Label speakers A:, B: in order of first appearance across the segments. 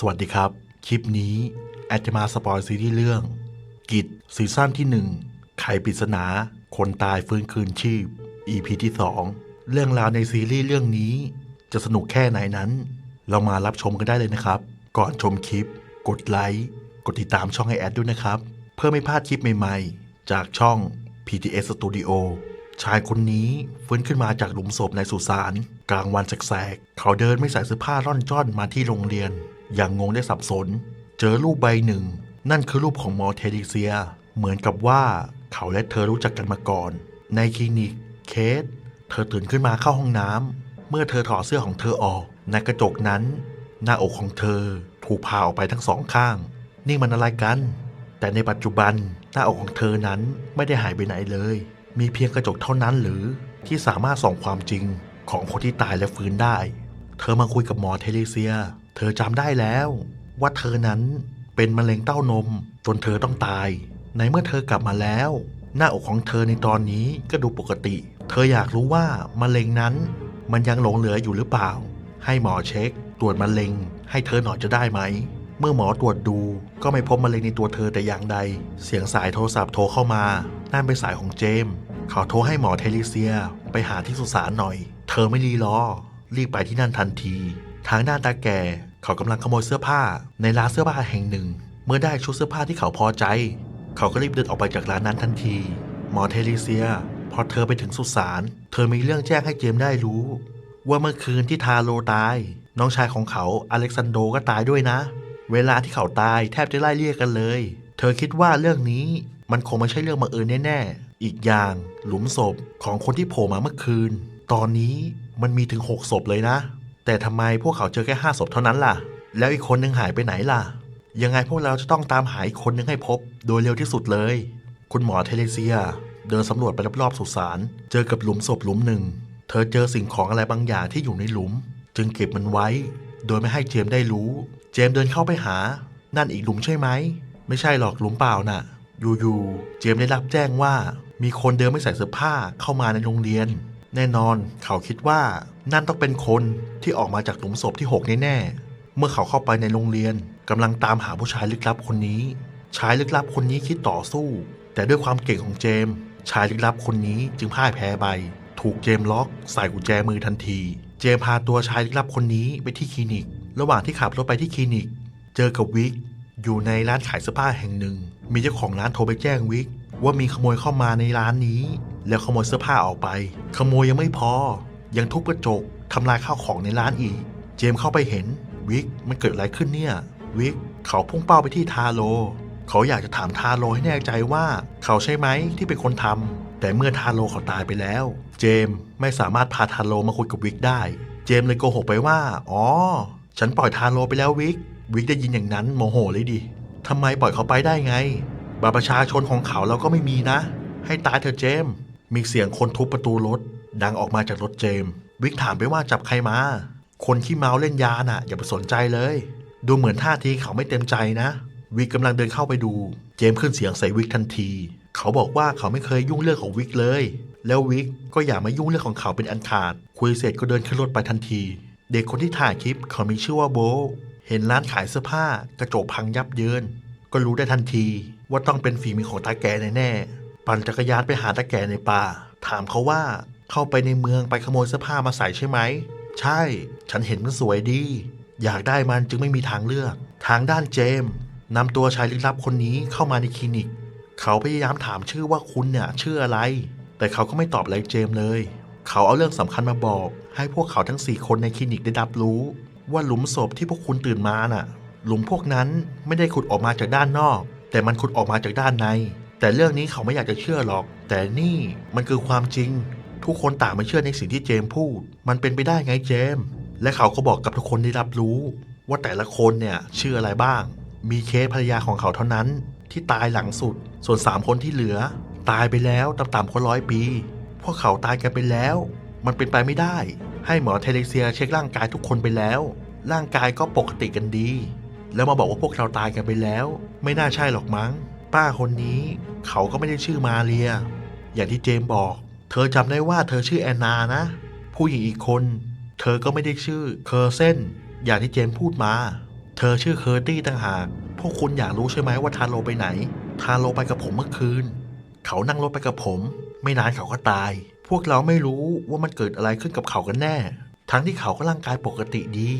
A: สวัสดีครับ คลิปนี้ แอดจะมาสปอยซีรีส์เรื่อง กิจซีซั่นที่ 1 ไขปริศนา คนตายฟื้นคืนชีพ EP ที่ 2 เรื่องราวในซีรีส์เรื่องนี้ จะสนุกแค่ไหนนั้น เรามารับชมกันได้เลยนะครับ ก่อนชมคลิป กดไลค์ กดติดตามช่องให้แอดด้วยนะครับ เพื่อไม่พลาดคลิปใหม่ๆ จากช่อง PTS Studio ชายคนนี้ฟื้นขึ้นมาจากหลุมศพในสุสาน กลางวันแสกๆเขาเดินไม่ใส่เสื้อผ้าร่อนจ้อนมาที่โรงเรียน อย่างงงได้สับสน เจอรูปใบหนึ่ง นั่นคือรูปของหมอเทริเซีย เหมือนกับว่าเขาและเธอรู้จักกันมาก่อน ในคลินิกเคส เธอตื่นขึ้นมาเข้าห้องน้ำ เมื่อเธอถอดเสื้อของเธอออก ในกระจกนั้น หน้าอกของเธอถูกผ่าออกไปทั้งสองข้าง นี่มันอะไรกัน แต่ในปัจจุบันหน้าอกของเธอนั้นไม่ได้หายไปไหนเลย มีเพียงกระจกเท่านั้นหรือที่สามารถส่องความจริงของคนที่ตายและฟื้นได้ เธอมาคุยกับหมอเทเลเซีย เธอจำได้แล้ว ว่าเธอนั้นเป็นมะเร็งเต้านมจนเธอต้องตาย ในเมื่อเธอกลับมาแล้ว หน้าอกของเธอในตอนนี้ก็ดูปกติ เธออยากรู้ว่ามะเร็งนั้น มันยังหลงเหลืออยู่หรือเปล่า ให้หมอเช็ค ตรวจมะเร็ง ให้เธอหน่อยจะได้ไหม เมื่อหมอตรวจดูก็ไม่พบมะเร็งในตัวเธอแต่อย่างใด เสียงสายโทรศัพท์โทรเข้ามา นั่นเป็นสายของเจมส์เขาโทรให้หมอเทลิเซียไปหาที่สุสานหน่อย เธอไม่รีรอรีบไปที่นั่นทันที ทางด้านตาแก่เขากำลังขโมยเสื้อผ้าในร้านเสื้อผ้าแห่งหนึ่ง เมื่อได้ชุดเสื้อผ้าที่เขาพอใจ เขาก็รีบเดินออกไปจากร้านนั้นทันที หมอเทลิเซีย พอเธอไปถึงสุสาน เธอมีเรื่องแจ้งให้เจมส์ได้รู้ ว่าเมื่อคืนที่ทาโลตาย น้องชายของเขาอเล็กซานโดก็ตายด้วยนะ เวลาที่เขาตายแทบจะไล่เรียกกันเลย เธอคิดว่าเรื่องนี้มันคงไม่ใช่เรื่องบังเอิญแน่ๆ อีกอย่างหลุมศพของคนที่โผล่มาเมื่อคืน ตอนนี้มันมีถึง6ศพเลยนะ แต่ทำไมพวกเขาเจอแค่5ศพเท่านั้นล่ะ แล้วอีกคนนึงหายไปไหนล่ะ ยังไงพวกเราจะต้องตามหาอีกคนนึงให้พบ โดยเร็วที่สุดเลย คุณหมอเทเลเซีย เดินสำรวจไปรอบๆสุสาน เจอกับหลุมศพหลุมหนึ่ง เธอเจอสิ่งของอะไรบางอย่างที่อยู่ในหลุม จึงเก็บมันไว้ โดยไม่ให้เจมได้รู้ เจมเดินเข้าไปหา นั่นอีกหลุมใช่ไหม ไม่ใช่หรอกหลุมเปล่าน่ะ อยู่ๆ เจมได้รับแจ้งว่า มีคนเดินไม่ใส่เสื้อผ้าเข้ามาในโรงเรียน แน่นอนเขาคิดว่านั่นต้องเป็นคนที่ออกมาจากหลุมศพที่ 6 แน่ๆ เมื่อเขาเข้าไปในโรงเรียนกำลังตามหาผู้ชายลึกลับคนนี้ ชายลึกลับคนนี้คิดต่อสู้ แต่ด้วยความเก่งของเจม ชายลึกลับคนนี้จึงพ่ายแพ้ไป ถูกเจมล็อกใส่กุญแจมือทันที เจมพาตัวชายลึกลับคนนี้ไปที่คลินิก ระหว่างที่ขับรถไปที่คลินิก เจอกับวิกอยู่ในร้านขายเสื้อผ้าแห่งหนึ่ง มีเจ้าของร้านโทรไปแจ้งวิกว่ามีขโมยเข้ามาในร้านนี้ แล้วขโมยเสื้อผ้าออกไป ขโมยยังไม่พอ ยังทุบกระจกทำลายข้าวของในร้านอีก เจมเข้าไปเห็น วิกมันเกิดอะไรขึ้นเนี่ย วิกเขาพุ่งเป้าไปที่ทาโลเขาอยากจะถามทาโลให้แน่ใจว่า เขาใช่ไหมที่เป็นคนทำแต่เมื่อทาโลเขาตายไปแล้ว เจมไม่สามารถพาทาโลมาคุยกับวิกได้ เจมเลยโกหกไปว่า อ๋อ ฉันปล่อยทาโลไปแล้ววิก วิกได้ยินอย่างนั้นโมโหเลยดิทำไมปล่อยเขาไปได้ไงบัตรประชาชนของเขาเราก็ไม่มีนะ ให้ตายเธอะเจม มีเสียงคนทุบประตูรถ ดังออกมาจากรถเจมส์วิกถามไปว่าจับใครมา คนที่เมาเล่นยาน่ะ อย่าไปสนใจเลย ดูเหมือนท่าทีเขาไม่เต็มใจนะ วิกกำลังเดินเข้าไปดู เจมส์ขึ้นเสียงใส่วิกทันที เขาบอกว่าเขาไม่เคยยุ่งเรื่องของวิกเลย แล้ววิกก็อย่ามายุ่งเรื่องของเขาเป็นอันขาด คุยเสร็จก็เดินขึ้นรถไปทันที เด็กคนที่ถ่ายคลิปเขามีชื่อว่าโบ เห็นร้านขายเสื้อผ้ากระจกพังยับเยิน ก็รู้ได้ทันทีว่าต้องเป็นฝีมือของตาแก่แน่ๆ ปั่นจักรยานไปหาตาแก่ในป่า ถามเขาว่าเข้าไปในเมืองไปขโมยเสื้อผ้ามาใส่ใช่ไหม ใช่ ฉันเห็นมันสวยดี อยากได้มันจึงไม่มีทางเลือก ทางด้านเจมส์นำตัวชายลึกลับคนนี้เข้ามาในคลินิก เขาพยายามถามชื่อว่าคุณเนี่ยชื่ออะไร แต่เขาก็ไม่ตอบอะไรเจมส์เลย เขาเอาเรื่องสำคัญมาบอก ให้พวกเขาทั้งสี่คนในคลินิกได้รับรู้ ว่าหลุมศพที่พวกคุณตื่นมาน่ะ หลุมพวกนั้นไม่ได้ขุดออกมาจากด้านนอก แต่มันขุดออกมาจากด้านใน แต่เรื่องนี้เขาไม่อยากจะเชื่อหรอก แต่นี่มันคือความจริง ทุกคนต่างไม่เชื่อในสิ่งที่เจมพูด มันเป็นไปได้ไงเจม และเขาก็บอกกับทุกคนได้รับรู้ ว่าแต่ละคนเนี่ยชื่ออะไรบ้าง มีเคสภรรยาของเขาเท่านั้นที่ตายหลังสุด ส่วนสามคนที่เหลือ ตายไปแล้วต่ำๆกว่าร้อยปี พวกเขาตายกันไปแล้ว มันเป็นไปไม่ได้ ให้หมอเทเลเซียเช็คร่างกายทุกคนไปแล้ว ร่างกายก็ปกติกันดี แล้วมาบอกว่าพวกเราตายกันไปแล้ว ไม่น่าใช่หรอกมั้ง ป้าคนนี้ เขาก็ไม่ได้ชื่อมาเรีย อย่างที่เจมบอก เธอจำได้ว่าเธอชื่อแอนนานะ ผู้หญิงอีกคน เธอก็ไม่ได้ชื่อเคอร์เซนอย่างที่เจมพูดมา เธอชื่อเคอร์ตี้ต่างหาก พวกคุณอยากรู้ใช่ไหมว่าทาโรไปไหน ทาโรไปกับผมเมื่อคืน เขานั่งรถไปกับผม ไม่นานเขาก็ตาย พวกเราไม่รู้ว่ามันเกิดอะไรขึ้นกับเขากันแน่ ทั้งที่เขาก็ร่างกายปกติดี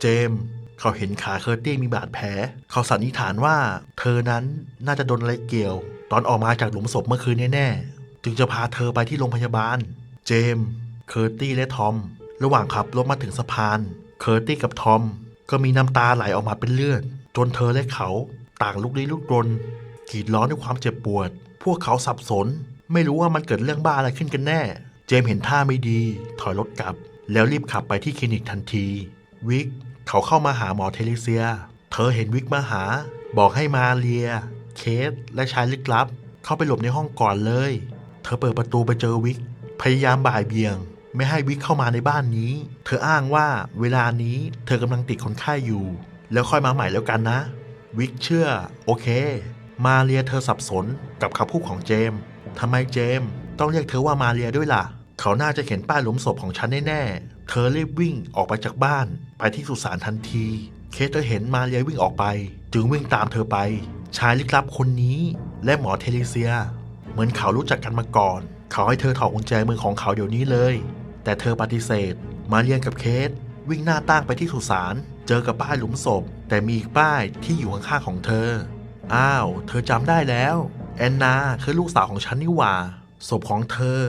A: เจมส์ เขาเห็นขาเคอร์ตี้มีบาดแผล เขาสันนิษฐานว่า เธอนั้นน่าจะโดนอะไรเกี่ยว ตอนออกมาจากหลุมศพเมื่อคืนแน่ๆ จึงจะพาเธอไปที่โรงพยาบาล เจมส์เคอร์ตี้และทอม ระหว่างขับรถมาถึงสะพาน เคอร์ตี้กับทอม ก็มีน้ำตาไหลออกมาเป็นเลือด จนเธอและเขาต่างลุกลี้ลุกลนกรีดร้องด้วยความเจ็บปวด พวกเขาสับสน ไม่รู้ว่ามันเกิดเรื่องบ้าอะไรขึ้นกันแน่ เจมส์เห็นท่าไม่ดี ถอยรถกลับ แล้วรีบขับไปที่คลินิกทันที วิก เขาเข้ามาหาหมอเทเลเซีย เธอเห็นวิกมาหา บอกให้มาเรีย เคส และชายลึกลับ เข้าไปหลบในห้องก่อนเลย เธอเปิดประตูไปเจอวิก พยายามบ่ายเบียง ไม่ให้วิกเข้ามาในบ้านนี้ เธออ้างว่าเวลานี้เธอกำลังติดคนไข้อยู่ แล้วค่อยมาใหม่แล้วกันนะ วิกเชื่อ โอเค มาเรียเธอสับสนกับคำพูดของเจมทำไมเจม ต้องเรียกเธอว่ามาเรียด้วยล่ะ เขาน่าจะเห็นป้ายหลุมศพของฉันแน่ๆ เธอรีบวิ่งออกไปจากบ้าน ไปที่สุสานทันที เคสเธอเห็นมาเรียวิ่งออกไป จึงวิ่งตามเธอไป ชายลึกลับคนนี้ และหมอเทเลเซีย เหมือนเขารู้จักกันมาก่อน เขาให้เธอถอดกุญแจมือของเขาเดี๋ยวนี้เลย แต่เธอปฏิเสธ มาเรียนกับเคสวิ่งหน้าตั้งไปที่สุสาน เจอกับป้ายหลุมศพ แต่มีอีกป้ายที่อยู่ข้างๆของเธอ อ้าว เธอจำได้แล้ว แอนนาคือลูกสาวของฉันนี่หว่า ศพของเธอ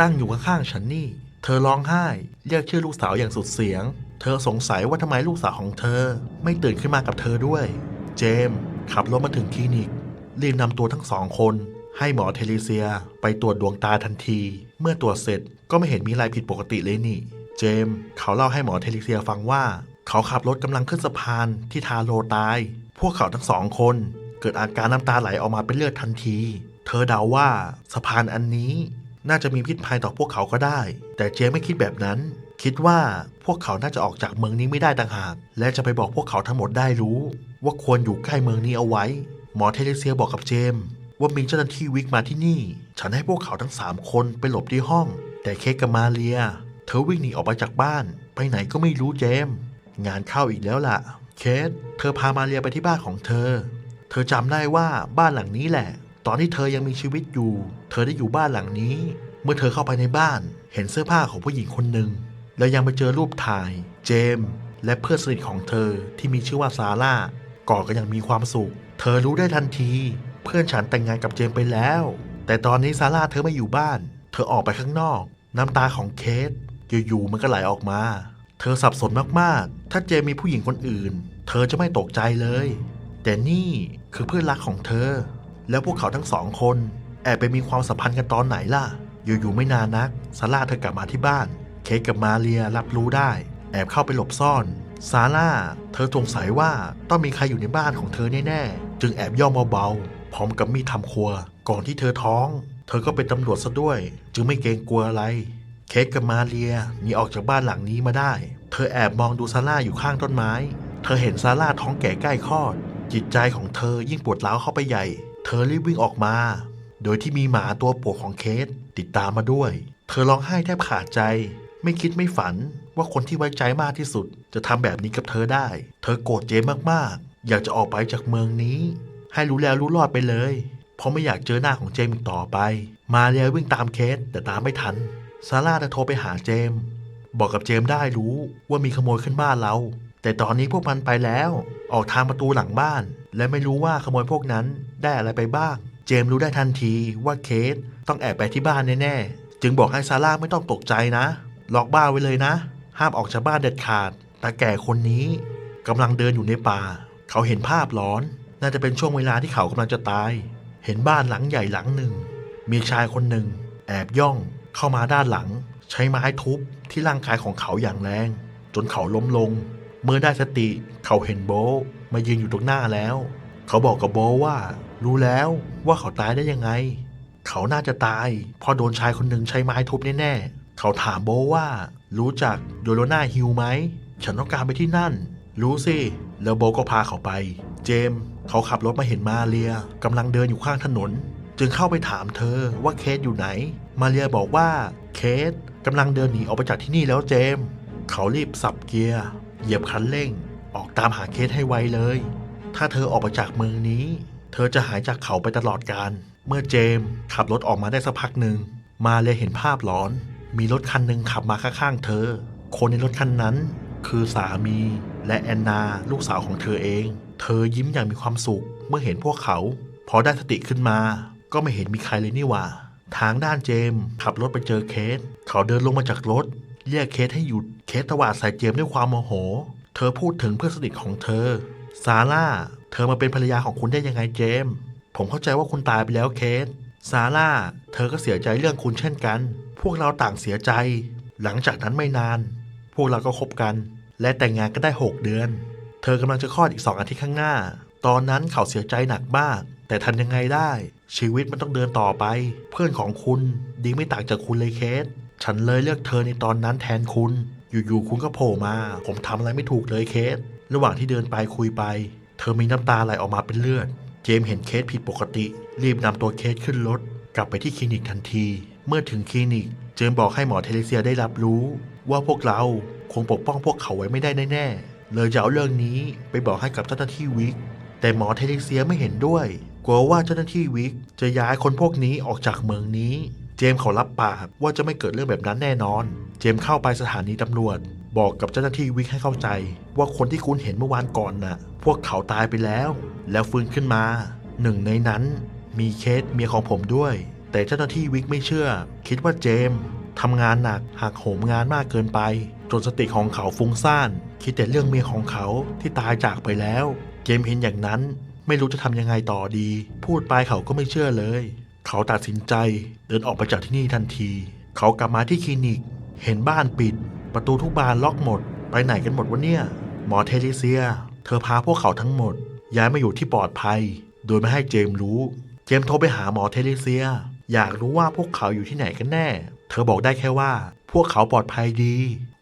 A: ตั้งอยู่ข้างๆฉันนี่ เธอร้องไห้ เรียกชื่อลูกสาวอย่างสุดเสียง เธอสงสัยว่าทำไมลูกสาวของเธอ ไม่ตื่นขึ้นมากับเธอด้วย เจมส์ขับรถมาถึงคลินิก รีบนำตัวทั้งสองคน ให้หมอเทเลเซียไปตรวจดวงตาทันที เมื่อตรวจเสร็จก็ไม่เห็นมีอะไรผิดปกติเลยนี่ เจมส์เขาเล่าให้หมอเทเลเซียฟังว่า เขาขับรถกำลังขึ้นสะพานที่ทาโรตาย พวกเขาทั้งสองคนเกิดอาการน้ำตาไหลออกมาเป็นเลือดทันที เธอเดาว่าสะพานอันนี้ น่าจะมีพิษภัยต่อพวกเขาก็ได้ แต่เจมส์ไม่คิดแบบนั้น คิดว่าพวกเขาน่าจะออกจากเมืองนี้ไม่ได้ต่างหาก และจะไปบอกพวกเขาทั้งหมดได้รู้ ว่าควรอยู่ใกล้เมืองนี้เอาไว้ หมอเทเลเซียบอกกับเจมส์ว่ามีเจ้าหน้าที่วิกมาที่นี่ ฉันให้พวกเขาทั้งสามคนไปหลบที่ห้อง แต่เคกกับมาเรีย เธอวิ่งหนีออกไปจากบ้าน ไปไหนก็ไม่รู้เจมส์งานเข้าอีกแล้วล่ะ เคส เธอพามาเรียไปที่บ้านของเธอ เธอจำได้ว่าบ้านหลังนี้แหละ ตอนที่เธอยังมีชีวิตอยู่ เธอได้อยู่บ้านหลังนี้ เมื่อเธอเข้าไปในบ้าน เห็นเสื้อผ้าของผู้หญิงคนหนึ่ง แล้วยังไปเจอรูปถ่าย เจมส์และเพื่อนสนิทของเธอที่มีชื่อว่าซาร่าก่อกันอย่างมีความสุข เธอรู้ได้ทันที เพื่อนฉันแต่งงานกับเจมส์ไปแล้ว แต่ตอนนี้ซาร่าเธอไม่อยู่บ้าน เธอออกไปข้างนอก น้ำตาของเคสอยู่ๆมันก็ไหลออกมา เธอสับสนมากๆ ถ้าเจมส์มีผู้หญิงคนอื่น เธอจะไม่ตกใจเลย แต่นี่คือเพื่อนรักของเธอ แล้วพวกเขาทั้งสองคน อบไปมีความสัมพันธ์กันตอนไหนล่ะ อยู่ๆไม่นานนักซาร่าเธอกลับมาที่บ้าน เคกกับมาเรียรับรู้ได้ แอบเข้าไปหลบซ่อนซาร่า เธอสงสัยว่าต้องมีใครอยู่ในบ้านของเธอแน่ๆ จึงแอบย่องเบาๆ พร้อมกับมีดทำครัว ก่อนที่เธอท้อง เธอก็เป็นตำรวจซะด้วย จึงไม่เกรงกลัวอะไร เคกกับมาเรียหนีออกจากบ้านหลังนี้มาได้ เธอแอบมองดูซาร่าอยู่ข้างต้นไม้ เธอเห็นซาร่าท้องแก่ใกล้คลอด จิตใจของเธอยิ่งปวดร้าวเข้าไปใหญ่ เธอรีบวิ่งออกมา โดยที่มีหมาตัวโปรดของเคสติดตามมาด้วย เธอร้องไห้แทบขาดใจ ไม่คิดไม่ฝันว่าคนที่ไว้ใจมากที่สุด จะทำแบบนี้กับเธอได้ เธอโกรธเจมมากๆ อยากจะออกไปจากเมืองนี้ ให้รู้แล้วรู้รอดไปเลย เพราะไม่อยากเจอหน้าของเจมอีกต่อไป มาเรียวิ่งตามเคสแต่ตามไม่ทันซาร่าจะโทรไปหาเจม บอกกับเจมได้รู้ว่ามีขโมยขึ้นบ้านเรา แต่ตอนนี้พวกมันไปแล้ว ออกทางประตูหลังบ้าน และไม่รู้ว่าขโมยพวกนั้นได้อะไรไปบ้าง จมส์รู้ได้ทันทีว่าเคสต้องแอบไปที่บ้านแน่ๆ จึงบอกให้ซาร่าไม่ต้องตกใจนะ ล็อกบ้านไว้เลยนะ ห้ามออกจากบ้านเด็ดขาด ตาแก่คนนี้กำลังเดินอยู่ในป่า เขาเห็นภาพหลอน น่าจะเป็นช่วงเวลาที่เขากำลังจะตาย เห็นบ้านหลังใหญ่หลังหนึ่ง มีชายคนหนึ่ง แอบย่องเข้ามาด้านหลัง ใช้ไม้ทุบที่ร่างกายของเขาอย่างแรง จนเขาล้มลง เมื่อได้สติเขาเห็นโบมายืนอยู่ตรงหน้าแล้ว เขาบอกกับโบว่า รู้แล้วว่าเขาตายได้ยังไง เขาน่าจะตายเพราะโดนชายคนหนึ่งใช้ไม้ทุบแน่ๆ เขาถามโบว่า รู้จักโดโลนาฮิลไหม ฉันต้องการไปที่นั่น รู้สิ แล้วโบก็พาเขาไป เจมส์เขาขับรถมาเห็นมาเรียกำลังเดินอยู่ข้างถนน จึงเข้าไปถามเธอว่าเคสอยู่ไหน มาเรียบอกว่าเคสกำลังเดินหนีออกไปจากที่นี่แล้วเจมส์เขารีบสับเกียร์เหยียบคันเร่ง ออกตามหาเคสให้ไวเลย ถ้าเธอออกไปจากเมืองนี้ เธอจะหายจากเขาไปตลอดกาลเมื่อเจมส์ขับรถออกมาได้สักพักหนึ่ง มาเลยเห็นภาพหลอน มีรถคันหนึ่งขับมาข้างๆเธอ คนในรถคันนั้น คือสามีและแอนนาลูกสาวของเธอเอง เธอยิ้มอย่างมีความสุข เมื่อเห็นพวกเขา พอได้สติขึ้นมา ก็ไม่เห็นมีใครเลยนี่หว่า ทางด้านเจมขับรถไปเจอเคส เขาเดินลงมาจากรถเรียกเคสให้หยุด เคสตวาดใส่เจมด้วยความโมโห เธอพูดถึงเพื่อนสนิทของเธอ ซาร่า เธอมาเป็นภรรยาของคุณได้ยังไงเจมส์ผมเข้าใจว่าคุณตายไปแล้วเคส ซาร่า เธอก็เสียใจเรื่องคุณเช่นกัน พวกเราต่างเสียใจ หลังจากนั้นไม่นาน พวกเราก็คบกัน และแต่งงานกันได้ 6 เดือน เธอกำลังจะคลอดอีก2อาทิตย์ข้างหน้า ตอนนั้นเขาเสียใจหนักมาก แต่ทันยังไงได้ ชีวิตมันต้องเดินต่อไป เพื่อนของคุณดีไม่ต่างจากคุณเลยเคส ฉันเลยเลือกเธอในตอนนั้นแทนคุณ อยู่ๆคุณก็โผล่มา ผมทำอะไรไม่ถูกเลยเคส ระหว่างที่เดินไปคุยไป เธอมีน้ำตาไหลออกมาเป็นเลือด เจมเห็นเคสผิดปกติ รีบนำตัวเคสขึ้นรถ กลับไปที่คลินิกทันที เมื่อถึงคลินิก เจมบอกให้หมอเทเลเซียได้รับรู้ ว่าพวกเราคงปกป้องพวกเขาไว้ไม่ได้แน่ๆเลยจะเอาเรื่องนี้ไปบอกให้กับเจ้าหน้าที่วิก แต่หมอเทเลเซียไม่เห็นด้วย กลัวว่าเจ้าหน้าที่วิก จะย้ายคนพวกนี้ออกจากเมืองนี้ เจมเขารับปากว่าจะไม่เกิดเรื่องแบบนั้นแน่นอน เจมเข้าไปสถานีตำรวจ บอกกับเจ้าหน้าที่วิกให้เข้าใจ ว่าคนที่คุณเห็นเมื่อวานก่อนน่ะ พวกเขาตายไปแล้ว แล้วฟื้นขึ้นมา หนึ่งในนั้น มีเคสเมียของผมด้วย แต่เจ้าหน้าที่วิกไม่เชื่อ คิดว่าเจมส์ทำงานหนักหักโหมงานมากเกินไป จนสติของเขาฟุ้งซ่าน คิดแต่เรื่องเมียของเขาที่ตายจากไปแล้ว เจมส์เห็นอย่างนั้น ไม่รู้จะทำยังไงต่อดี พูดไปเขาก็ไม่เชื่อเลย เขาตัดสินใจเดินออกไปจากที่นี่ทันที เขากลับมาที่คลินิก เห็นบ้านปิด ประตูทุกบานล็อกหมด ไปไหนกันหมดวะเนี่ย หมอเทเลเซีย เธอพาพวกเขาทั้งหมด ย้ายมาอยู่ที่ปลอดภัย โดยไม่ให้เจมรู้ เจมโทรไปหาหมอเทเลเซีย อยากรู้ว่าพวกเขาอยู่ที่ไหนกันแน่ เธอบอกได้แค่ว่า พวกเขาปลอดภัยดี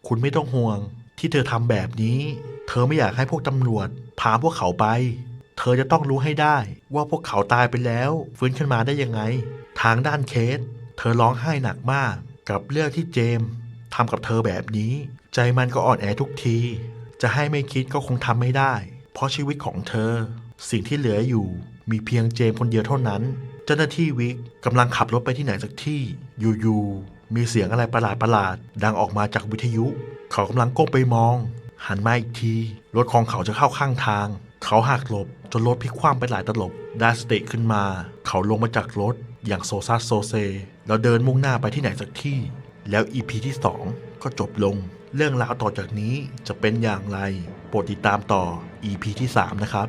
A: คุณไม่ต้องห่วง ที่เธอทำแบบนี้ เธอไม่อยากให้พวกตำรวจพาพวกเขาไป เธอจะต้องรู้ให้ได้ว่าพวกเขาตายไปแล้ว ฟื้นขึ้นมาได้ยังไง ทางด้านเคส เธอร้องไห้หนักมากกับเรื่องที่เจมส์ ทำกับเธอแบบนี้ ใจมันก็อ่อนแอทุกที จะให้ไม่คิดก็คงทำไม่ได้ เพราะชีวิตของเธอ สิ่งที่เหลืออยู่มีเพียงเจมส์คนเดียวเท่านั้น เจ้าหน้าที่วิกกำลังขับรถไปที่ไหนสักที่ อยู่ๆมีเสียงอะไรประหลาดๆดังออกมาจากวิทยุ เขากำลังก้มไปมอง หันมาอีกที รถของเขาจะเข้าข้างทาง เขาหักหลบจนรถพลิกคว่ำไปหลายตลบได้สติขึ้นมา เขาลงมาจากรถอย่างโซซัสโซเซ แล้วเดินมุ่งหน้าไปที่ไหนสักที่ แล้วอีพีที่ 2 ก็จบลง เรื่องราวต่อจากนี้จะเป็นอย่างไร โปรดติดตามต่อ EP ที่ 3 นะครับ